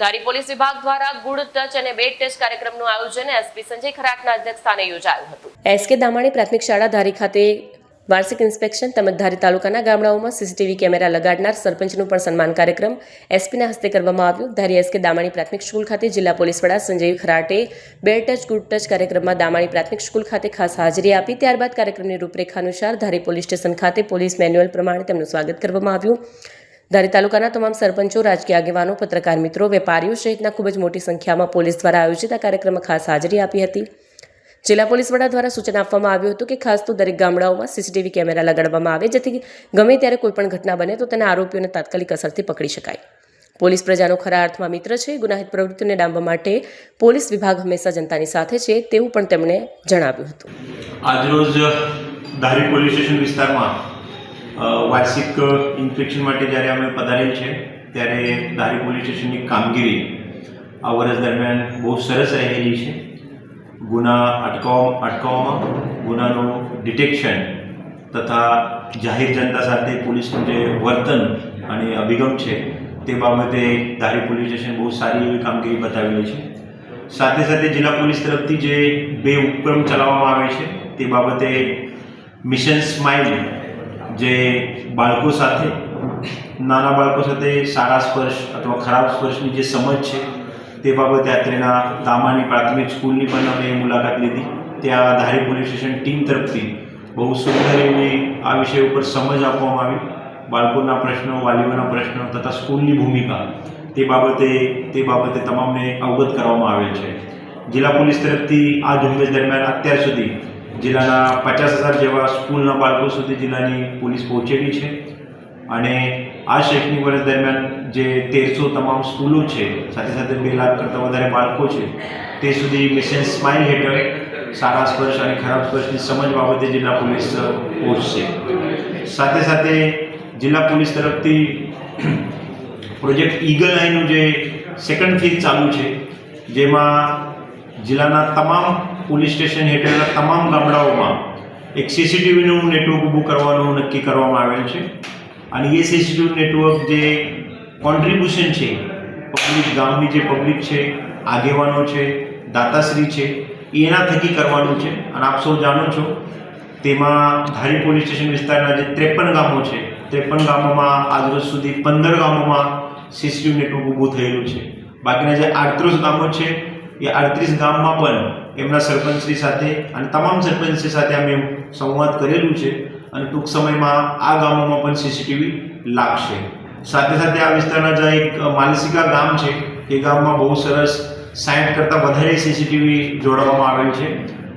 ધારી police વિભાગ દ્વારા good touch અને બેડ ટચ કાર્યક્રમનું આયોજન એસપી સંજય ખરાટના અધ્યક્ષસ્થાને યોજાયું હતું. એસકે દામાણી પ્રાથમિક શાળા ધારી ખાતે વાર્ષિક ઇન્સ્પેક્શન તેમજ ધારી તાલુકાના ગામડાઓમાં સીસીટીવી કેમેરા લગાડનાર સરપંચનું પણ સન્માન કાર્યક્રમ એસપીના હસ્તે કરવામાં આવ્યું. ધારી એસકે દામાણી પ્રાથમિક સ્કૂલ ખાતે જિલ્લા પોલીસ વડા Sanjay Kharate bad touch, good touch કાર્યક્રમમાં દામાણી પ્રાથમિક સ્કૂલ ખાતે ખાસ હાજરી આપી. ત્યારબાદ કાર્યક્રમની રૂપરેખા અનુસાર ધારી પોલીસ સ્ટેશન ખાતે પોલીસ મેન્યુઅલ પ્રમાણે તેમનું સ્વાગત કરવામાં આવ્યું. ધારી તાલુકાના તમામ સરપંચો, રાજકીય આગેવાનો, પત્રકાર મિત્રો, વેપારીઓ સહિતના ખૂબ જ મોટી સંખ્યામાં પોલીસ દ્વારા આયોજિત આ કાર્યક્રમમાં ખાસ હાજરી આપી હતી. જિલ્લા પોલીસ વડા દ્વારા સૂચન આપવામાં આવ્યું હતું કે ખાસ તો દરેક ગામડાઓમાં સીસીટીવી કેમેરા લગાડવામાં આવે, જેથી ગમે ત્યારે કોઈ પણ ઘટના બને તો તેના આરોપીઓને તાત્કાલિક અસરથી પકડી શકાય. પોલીસ પ્રજાનો ખરા અર્થમાં મિત્ર છે, ગુનાહિત પ્રવૃત્તિને ડામવા માટે પોલીસ વિભાગ હંમેશા જનતાની સાથે છે, તેવું પણ તેમણે જણાવ્યું હતું. આજરોજ ધારી પોલીસ સ્ટેશન વિસ્તારમાં વાર્ષિક ઇન્સ્પેક્શન માટે જ્યારે અમે પધારેલ છે, ત્યારે ધારી પોલીસ સ્ટેશનની કામગીરી આ વર્ષ દરમિયાન બહુ સરસ રહેલી છે. ગુના અટકાવ, અટકાવવામાં, ગુનાનું ડિટેક્શન તથા જાહેર જનતા સાથે પોલીસનું જે વર્તન અને અભિગમ છે, તે બાબતે ધારી પોલીસ સ્ટેશન બહુ સારી એવી કામગીરી બતાવેલી છે. સાથે સાથે જિલ્લા પોલીસ તરફથી જે બે ઉપક્રમ ચલાવવામાં આવે છે, તે બાબતે મિશન સ્માઇલ જે બાળકો સાથે, નાના બાળકો સાથે સારા સ્પર્શ અથવા ખરાબ સ્પર્શની જે સમજ છે, તે બાબતે અત્રેના દામાની પ્રાથમિક સ્કૂલની પણ અમે મુલાકાત લીધી. ત્યાં ધારી પોલીસ સ્ટેશન ટીમ તરફથી બહુ સુંદર એવી આ વિષય ઉપર સમજ આપવામાં આવી. બાળકોના પ્રશ્નો, વાલીઓના પ્રશ્નો તથા સ્કૂલની ભૂમિકા, તે બાબતે તે બાબતે તમામને અવગત કરવામાં આવેલ છે. જિલ્લા પોલીસ તરફથી આ ઝુંબેશ દરમિયાન અત્યાર સુધી જિલ્લાના પચાસ હજાર જેવા સ્કૂલના બાળકો સુધી જિલ્લાની પોલીસ પહોંચેલી છે. અને આ શૈક્ષણિક વર્ષ દરમિયાન જે તેરસો તમામ સ્કૂલો છે, સાથે સાથે બે લાખ કરતાં વધારે બાળકો છે, તે સુધી મિશન સ્માઇલ હેઠળ સારા સ્પર્શ અને ખરાબ સ્પર્શની સમજ બાબતે જિલ્લા પોલીસ પહોંચશે. સાથે સાથે જિલ્લા પોલીસ તરફથી પ્રોજેક્ટ ઈગલ આઈનું જે સેકન્ડ ફેઝ ચાલુ છે, જેમાં જિલ્લાના તમામ પોલીસ સ્ટેશન હેઠળના તમામ ગામડાઓમાં એક સીસીટીવીનું નેટવર્ક ઊભું કરવાનું નક્કી કરવામાં આવેલ છે. અને એ સીસીટીવી નેટવર્ક જે કોન્ટ્રીબ્યુશન છે, પબ્લિક ગામની જે પબ્લિક છે, આગેવાનો છે, દાતાશ્રી છે એના થકી કરવાનું છે. અને આપ સૌ જાણો છો, તેમાં ધારી પોલીસ સ્ટેશન વિસ્તારના જે ત્રેપન ગામો છે, ત્રેપન ગામોમાં આજરોજ સુધી પંદર ગામોમાં સીસીટીવી નેટવર્ક ઊભું થયેલું છે. બાકીના જે આડત્રીસ ગામો છે, એ આડત્રીસ ગામમાં પણ એમના સરપંચશ્રી સાથે અને તમામ સરપંચશ્રી સાથે અમે સંવાદ કરેલું છે અને ટૂંક સમયમાં આ ગામોમાં પણ સીસીટીવી લાગશે. સાથે સાથે આ વિસ્તારના જે એક માલસિકા ગામ છે, એ ગામમાં બહુ સરસ સાઠ કરતાં વધારે સીસીટીવી જોડવામાં આવેલ છે.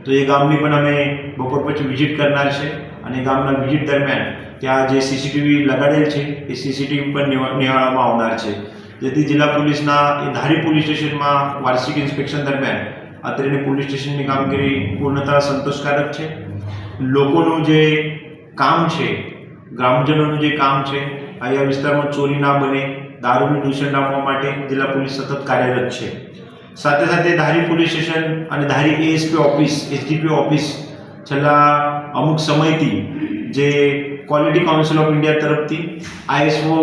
તો એ ગામની પણ અમે બપોર પછી વિઝિટ કરનાર છે અને ગામના વિઝિટ દરમિયાન ત્યાં જે સીસીટીવી લગાડેલ છે, એ સીસીટીવી પણ નિહાળવામાં આવનાર છે. જેથી જિલ્લા પોલીસના એ ધારી પોલીસ સ્ટેશનમાં વાર્ષિક ઇન્સ્પેક્શન દરમિયાન અત્રેની પોલીસ સ્ટેશનની કામગીરી પૂર્ણતા સંતોષકારક છે. લોકોનું જે કામ છે, ગ્રામજનોનું જે કામ છે, અહીંયા વિસ્તારમાં ચોરી ના બને, દારૂનું દૂષણ ડામવા માટે જિલ્લા પોલીસ સતત કાર્યરત છે. સાથે સાથે ધારી પોલીસ સ્ટેશન અને Dhari ASP office SDP office છેલ્લા અમુક સમયથી જે ક્વોલિટી કાઉન્સિલ ઓફ ઇન્ડિયા તરફથી ISO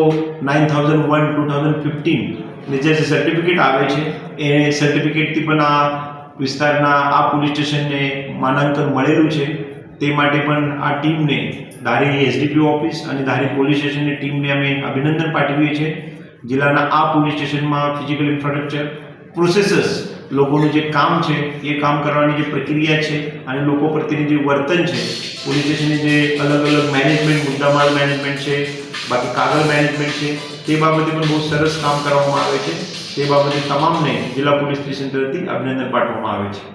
nine thousand one two thousand fifteen જે સર્ટિફિકેટ આવે છે, એ સર્ટિફિકેટથી પણ આ વિસ્તારના આ પોલીસ સ્ટેશનને માનાંકન મળેલું છે. તે માટે પણ આ ટીમને ધારી એસડીપી ઓફિસ અને ધારી પોલીસ સ્ટેશનની ટીમને અમે અભિનંદન પાઠવીએ છીએ. જિલ્લાના આ પોલીસ સ્ટેશનમાં ફિઝિકલ ઇન્ફ્રાસ્ટ્રક્ચર પ્રોસેસસ લોકોનું જે કામ છે, એ કામ કરવાની જે પ્રક્રિયા છે અને લોકો પ્રત્યેની જે વર્તન છે, પોલીસ સ્ટેશનની જે અલગ અલગ મેનેજમેન્ટ મુદ્દામાલ મેનેજમેન્ટ છે, બાકી કાગળ મેનેજમેન્ટ છે તે બાબતે પણ બહુ સરસ કામ કરવામાં આવે છે. તે બાબતે તમામને જિલ્લા પોલીસ સ્ટેશન તરફથી અભિનંદન પાઠવવામાં આવે છે.